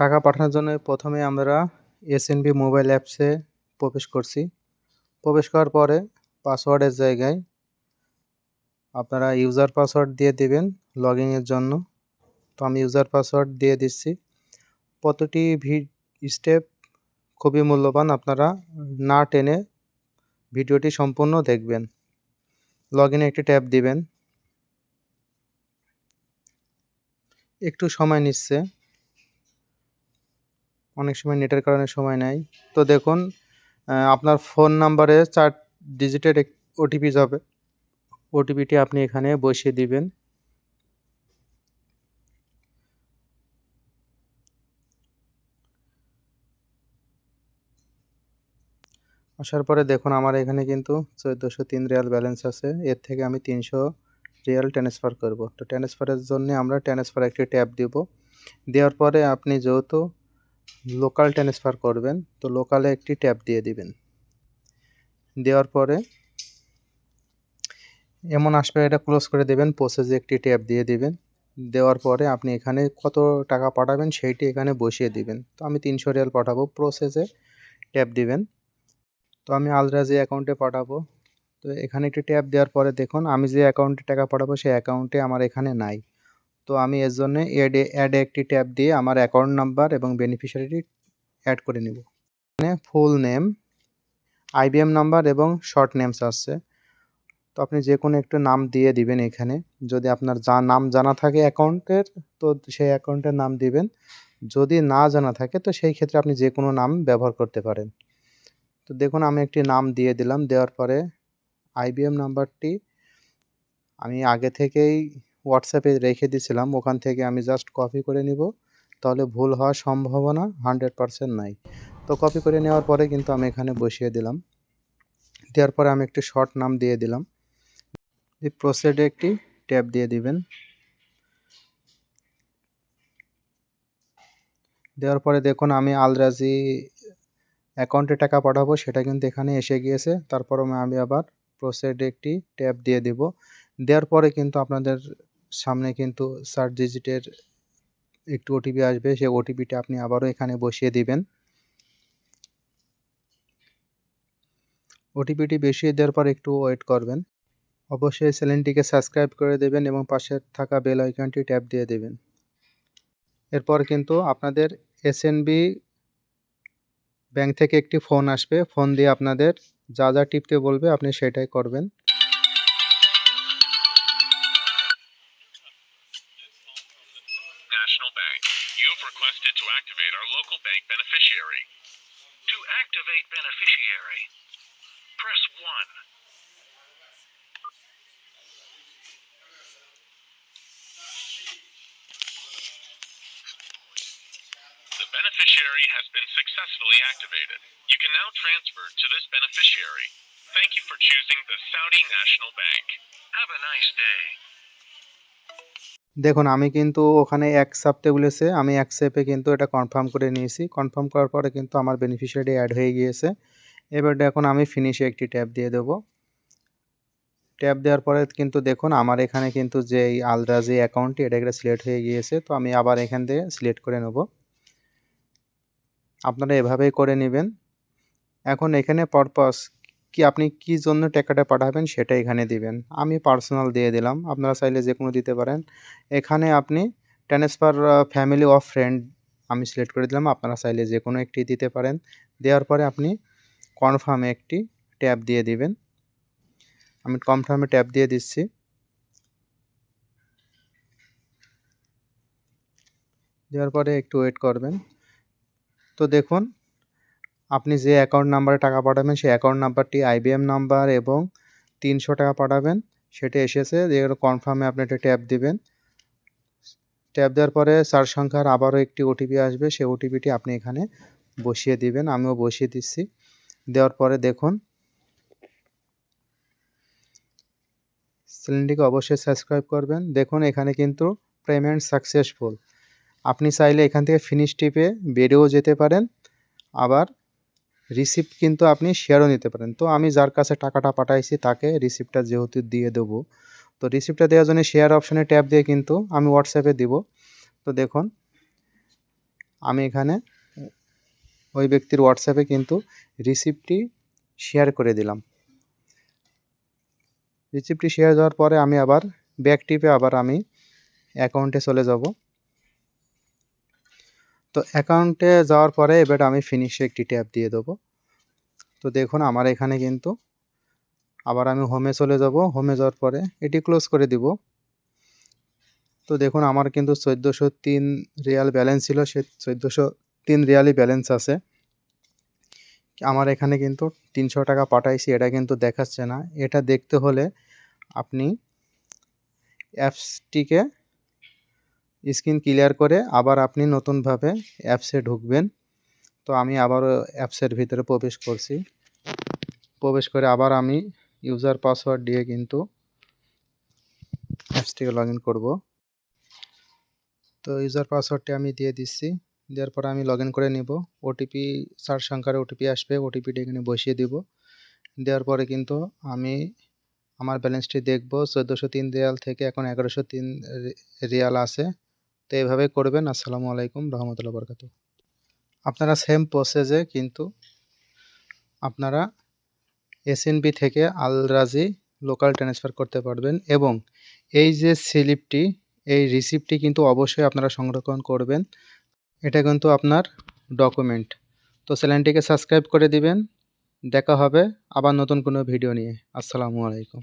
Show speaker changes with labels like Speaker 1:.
Speaker 1: টাকা পাঠানোর জন্য প্রথমে আমরা এসএনবি মোবাইল অ্যাপসে প্রবেশ করছি। প্রবেশ করার পরে পাসওয়ার্ডের জায়গায় আপনারা ইউজার পাসওয়ার্ড দিয়ে দেবেন লগইনের জন্য। তো আমি ইউজার পাসওয়ার্ড দিয়ে দিচ্ছি। প্রতিটি ভি স্টেপ খুবই মূল্যবান, আপনারা না টেনে ভিডিওটি সম্পূর্ণ দেখবেন। লগ ইনে একটি ট্যাব দিবেন। একটু সময় নিচ্ছে। অনেক সময় নেটের কারণে সময় নেয় তো দেখুন আপনার ফোন নাম্বারে চার ডিজিটের ওটিপি যাবে। ওটিপিটি আপনি এখানে বসিয়ে দিবেন। আসার পরে দেখুন, আমার এখানে কিন্তু চোদ্দোশো তিন রিয়াল ব্যালেন্স আছে। এর থেকে আমি তিনশো রিয়াল ট্রান্সফার করব। তো ট্রান্সফারের জন্য আমরা ট্রান্সফার একটি ট্যাব দিব। দেওয়ার পরে আপনি যেহেতু লোকাল ট্রান্সফার করবেন, তো লোকালে একটি ট্যাব দিয়ে দিবেন। দেওয়ার পরে এমন আসবে, এটা ক্লোজ করে দেবেন প্রসেসে একটি ট্যাব দিয়ে দিবেন। দেওয়ার পরে আপনি এখানে কত টাকা পাঠাবেন সেইটি এখানে বসিয়ে দিবেন। তো আমি তিনশো রিয়াল পাঠাবো প্রসেসে ট্যাব দিবেন। তো আমি আলরাজি অ্যাকাউন্টে পাঠাবো। তো এখানে একটি ট্যাব দেওয়ার পরে দেখুন, আমি যে অ্যাকাউন্টে টাকা পাঠাবো সেই অ্যাকাউন্টে আমার এখানে নাই। তো আমি এর জন্য অ্যাডে অ্যাডে একটি ট্যাব দিয়ে আমার অ্যাকাউন্ট নাম্বার এবং বেনিফিশিয়ারিটি অ্যাড করে নেব। এখানে ফুল নেম আইবিএম নাম্বার এবং শর্ট নেমস আসছে। তো আপনি যে কোনো একটা নাম দিয়ে দিবেন এখানে। যদি আপনার যা, নাম জানা থাকে অ্যাকাউন্টের তো সেই অ্যাকাউন্টের নাম দিবেন। যদি না জানা থাকে, তো সেই ক্ষেত্রে আপনি যে কোনো নাম ব্যবহার করতে পারেন। তো দেখুন, আমি একটি নাম দিয়ে দিলাম। দেওয়ার পরে আইবিএম নাম্বারটি আমি আগে থেকেই হোয়াটসঅ্যাপে রেখে দিয়েছিলাম ওখান থেকে আমি জাস্ট কপি করে নিব। তাহলে ভুল হওয়ার সম্ভাবনা হান্ড্রেড পারসেন্ট নাই। তো কপি করে নেওয়ার পরে কিন্তু আমি এখানে বসিয়ে দিলাম। দেওয়ার পরে আমি একটি শর্ট নাম দিয়ে দিলাম। প্রসেডে একটি ট্যাব দিয়ে দিবেন। দেওয়ার পরে দেখুন আমি আলরাজি অ্যাকাউন্টে টাকা পাঠাবো, সেটা কিন্তু এখানে এসে গিয়েছে। তারপর আমি আবার প্রসেডে একটি ট্যাব দিয়ে দিব। দেওয়ার পরে কিন্তু আপনাদের সামনে কিন্তু সার্চ ডিজিটের একটু ওটিপি আসবে সেই ওটিপিটা আপনি আবারও এখানে বসিয়ে দিবেন। ওটিপিটি বসিয়ে দেওয়ার পর একটু ওয়েট করবেন। অবশ্যই চ্যানেলটিকে সাবস্ক্রাইব করে দেবেন এবং পাশে থাকা বেল আইকনটি ট্যাপ দিয়ে দেবেন। এরপর কিন্তু আপনাদের এসএনবি ব্যাংক থেকে একটি ফোন আসবে। ফোন দিয়ে আপনাদের যা যা টিপতে বলবে আপনি সেটাই করবেন।
Speaker 2: Requested to activate our local bank beneficiary. To activate beneficiary, press 1. The beneficiary has been successfully activated. You can now transfer to this beneficiary. Thank you for choosing the Saudi National Bank. Have a nice day.
Speaker 1: দেখুন, আমি কিন্তু ওখানে অ্যাকসেপ্টে বলেছে, আমি অ্যাকসেপ্টে কিন্তু এটা confirm করে নিয়েছি। কনফার্ম করার পরে কিন্তু আমার বেনিফিশিয়ারি অ্যাড হয়ে গিয়েছে। এবার এখন আমি ফিনিশে একটি ট্যাব দিয়ে দেবো। ট্যাব দেওয়ার পরে কিন্তু দেখুন, আমার এখানে কিন্তু যে এই আলরাজি অ্যাকাউন্টটি এটা একটা সিলেক্ট হয়ে গিয়েছে, তো আমি আবার এখান থেকে সিলেক্ট করে নেব। আপনারা এভাবেই করে নেবেন। এখন এখানে পারপাস কি আপনি কি জন্য টাকাটা পাঠাবেন সেটা এখানে দিবেন। আমি পার্সোনাল দিয়ে দিলাম। আপনারা চাইলে যে কোনো দিতে পারেন। এখানে আপনি ট্রান্সফার ফ্যামিলি অফ ফ্রেন্ড আমি সিলেক্ট করে দিলাম। আপনারা চাইলে যে কোনো একটি দিতে পারেন। দেওয়ার পরে আপনি কনফার্মে একটি ট্যাব দিয়ে দিবেন। আমি কনফার্মে ট্যাব দিয়ে দিচ্ছি। দেওয়ার পরে একটু ওয়েট করবেন। তো দেখুন আপনি যে অ্যাকাউন্ট নাম্বারে টাকা পাঠাবেন, সেই অ্যাকাউন্ট নাম্বারটি আইবিএম নাম্বার এবং তিনশো টাকা পাঠাবেন। সেটা এসেছে, যেগুলো কনফার্মে আপনি একটা ট্যাব দিবেন। ট্যাব দেওয়ার পরে চার সংখ্যার আবারও একটি ওটিপি আসবে। সেই ওটিপিটি আপনি এখানে বসিয়ে দিবেন। আমিও বসিয়ে দিচ্ছি। দেওয়ার পরে দেখুন, চ্যানেলটিকে অবশ্যই সাবস্ক্রাইব করবেন। দেখুন, এখানে কিন্তু পেমেন্ট সাকসেসফুল আপনি চাইলে এখান থেকে ফিনিশ টিপে বেড়েও যেতে পারেন। আবার রিসিপ্ট কিন্তু আপনি শেয়ারও নিতে পারেন। তো আমি যার কাছে টাকাটা পাঠাইছি, তাকে রিসিপ্টটা যেহেতু দিয়ে দেবো, তো রিসিপ্টটা দেওয়ার জন্য শেয়ার অপশানে ট্যাপ দিয়ে কিন্তু আমি হোয়াটসঅ্যাপে দিব। তো দেখুন, আমি এখানে ওই ব্যক্তির হোয়াটসঅ্যাপে কিন্তু রিসিপ্টটি শেয়ার করে দিলাম। রিসিপ্টটি শেয়ার দেওয়ার পরে আমি আবার ব্যাক টিপে আবার আমি অ্যাকাউন্টে চলে যাব। তো অ্যাকাউন্টে যাওয়ার পরে এবার আমি ফিনিশে একটি ট্যাপ দিয়ে দেবো। তো দেখুন আমার এখানে কিন্তু আবার আমি হোমে চলে যাব। হোমে যাওয়ার পরে এটি ক্লোজ করে দিব। তো দেখুন আমার কিন্তু চোদ্দোশো তিন রিয়াল ব্যালেন্স ছিল। সে চোদ্দোশো তিন রিয়ালই ব্যালেন্স আছে। আমার এখানে কিন্তু তিনশো টাকা পাঠাইছি, এটা কিন্তু দেখাচ্ছে না। এটা দেখতে হলে আপনি অ্যাপসটিকে স্ক্রিন ক্লিয়ার করে আবার আপনি নতুনভাবে অ্যাপসে ঢুকবেন। তো আমি আবারও অ্যাপসের ভিতরে প্রবেশ করছি। প্রবেশ করে আবার আমি ইউজার পাসওয়ার্ড দিয়ে কিন্তু অ্যাপসটিকে লগ ইন করব। তো ইউজার পাসওয়ার্ডটি আমি দিয়ে দিচ্ছি। দেওয়ার পরে আমি লগ করে নিব। ওটিপি চার সংখ্যার ওটিপি আসবে। ওটিপিটি এখানে বসিয়ে দিব। দেওয়ার পরে কিন্তু আমি আমার ব্যালেন্সটি দেখব। চোদ্দোশো তিন রিয়াল থেকে এখন এগারোশো তিন রিয়াল আছে। তো এইভাবে করবেন। আসসালামু আলাইকুম রহমতুল্লাহ বরকাত। আপনারা সেম প্রসেসে কিন্তু আপনারা এসএনবি থেকে আল রাজি লোকাল ট্রান্সফার করতে পারবেন এবং এই যে স্লিপটি এই রিসিপ্টটি কিন্তু অবশ্যই আপনারা সংরক্ষণ করবেন। এটা কিন্তু আপনার ডকুমেন্ট তো চ্যানেলটিকে সাবস্ক্রাইব করে দিবেন। দেখা হবে আবার নতুন কোনো ভিডিও নিয়ে। আসসালামু আলাইকুম।